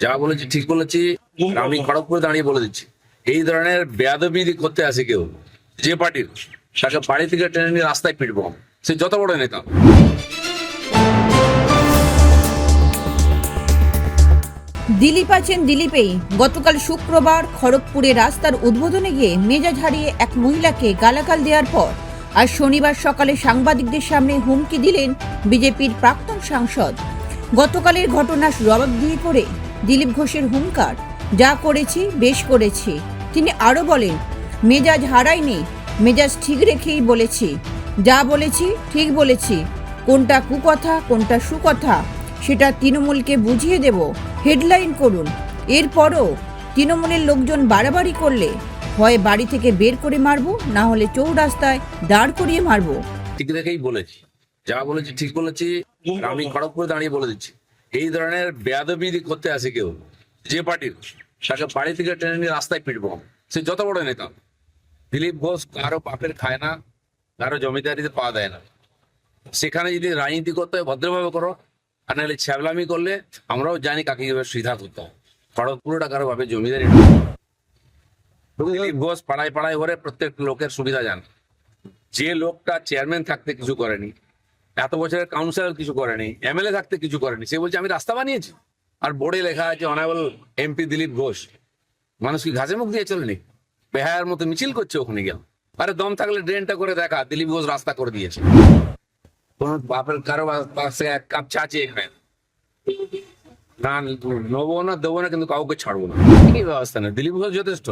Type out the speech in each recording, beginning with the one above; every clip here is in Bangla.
যা বলেছি, ঠিক বলেছি, আমি খড়গপুরে দাঁড়িয়ে বলে দিচ্ছি। এই ধরনের বেয়াদবি করতে আসে কেউ, যে পার্টির, তাকে বাড়ি থেকে টেনে নিয়ে রাস্তায় পিটবো সে যত বড় নেতা। দিলীপ আছেন দিলীপেই। গতকাল শুক্রবার খড়গপুরে রাস্তার উদ্বোধনে গিয়ে মেজাজ হারিয়ে এক মহিলাকে গালাগাল দেওয়ার পর আর শনিবার সকালে সাংবাদিকদের সামনে হুমকি দিলেন বিজেপির প্রাক্তন সাংসদ। গতকালের জবাব দিয়ে করে দিলীপ ঘোষের হুঙ্কার, যা করেছি, বেশ করেছি। তিনি আরও বলেন, মেজাজ হারাইনি, মেজাজ ঠিক রেখেই বলেছি। যা বলেছি, ঠিক বলেছি। কোনটা কুকথা, কোনটা সুকথা, সেটা তৃণমূলকে বুঝিয়ে দেব। হেডলাইন করুন। এরপরও তৃণমূলের লোকজন বাড়াবাড়ি করলে হয় বাড়ি থেকে বের করে মারবো, না হলে চৌরাস্তায় দাঁড় করিয়ে মারবো। ঠিক রেখেই বলেছি। যা বলেছি, ঠিক বলেছি আমি খড়গপুরে দাঁড়িয়ে বলে দিচ্ছি। এই ধরনের বেয়াদবি করতে আসে কেউ? যে পার্টির। তাকে বাড়ি থেকে টেনে নিয়ে রাস্তায় পিটবো। সে যত বড় নেতা। দিলীপ ঘোষ কারও পাপের খায় না, কারও জমিদারিতে পাওয়া দেয় না। সেখানে যদি রাজনীতি করতে হয়, ভদ্রভাবে করো। আর নাহলে ছ্যাবলামি করলে আমরাও জানি কাকে কীভাবে সিধা করতে হয়। খড়গপুরটা কারও ভাবে জমিদারি দিলীপ ঘোষ পাড়ায় পাড়ায় ঘরে প্রত্যেক লোকের সুবিধা জানে। যে লোকটা চেয়ারম্যান থাকতে কিছু করেনি এত বছরের কাউন্সিলর কিছু করেনি এমএলএ থাকতে কিছু করেনি, সে বলছে, আমি রাস্তা বানিয়েছি। আর বোর্ডে লেখা আছে অনারেবল এমপি দিলীপ ঘোষ। মানুষ কি ঘাসে মুখ দিয়ে চলেনি? বেহায়ার মতো মিছিল করছে ওখানে গেল আরে দম থাকলে ড্রেনটা করে দেখা, দিলীপ ঘোষ রাস্তা করে দিয়েছে। কোন বাপের, কারও পাশে এক কাপ চা চেয়ে খায় না। নেব না, দেবো না, কিন্তু কাউকে ছাড়বো না। কি ব্যবস্থা না দিলীপ ঘোষ যথেষ্ট।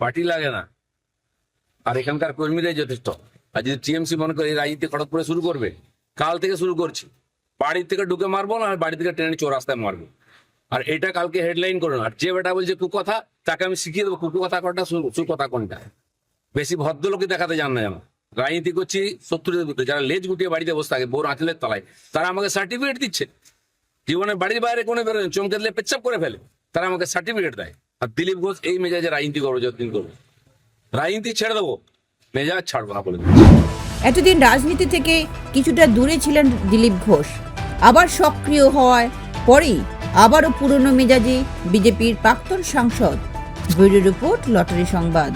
পার্টি লাগে না। আর এখানকার কর্মীরাই যথেষ্ট। আর যদি টিএমসি মনে করে এই রাজনীতি খড়গপুরে শুরু করবে, কাল থেকে শুরু করছি। বাড়ি থেকে ঢুকে মারবো না আর বাড়ি থেকে ট্রেনে চোর চৌরাস্তায় মারবো। আর এটা কালকে হেডলাইন করো আর যে বেটা বলছে কুকথা, তাকে আমি শিখিয়ে দেবো কুকথা কোনটা সুকথা কোনটা। বেশি ভদ্রলোকে দেখাতে জান না যেন। রাজনীতি করছি, শত্রুদের বিরুদ্ধে। যারা লেজ গুটিয়ে বাড়িতে বসে থাকে, বোর আঁচলের তলায়, তারা আমাকে সার্টিফিকেট দিচ্ছে। জীবনে বাড়ির বাইরে কোনো বেরোয় চমকে দিলে পেচ্ছাপ করে ফেলে। তারা আমাকে সার্টিফিকেট দেয়। আর দিলীপ ঘোষ এই মেজাজে রাজনীতি করব, যতদিন করব। রাজনীতি ছেড়ে দেবো। মেজাজ ছাড়বো না বলে এতদিন রাজনীতি থেকে কিছুটা দূরে ছিলেন দিলীপ ঘোষ। আবার সক্রিয় হওয়ায় পরেই আবারও পুরনো মেজাজে বিজেপির প্রাক্তন সাংসদ। ব্যুরো রিপোর্ট, লটারি সংবাদ।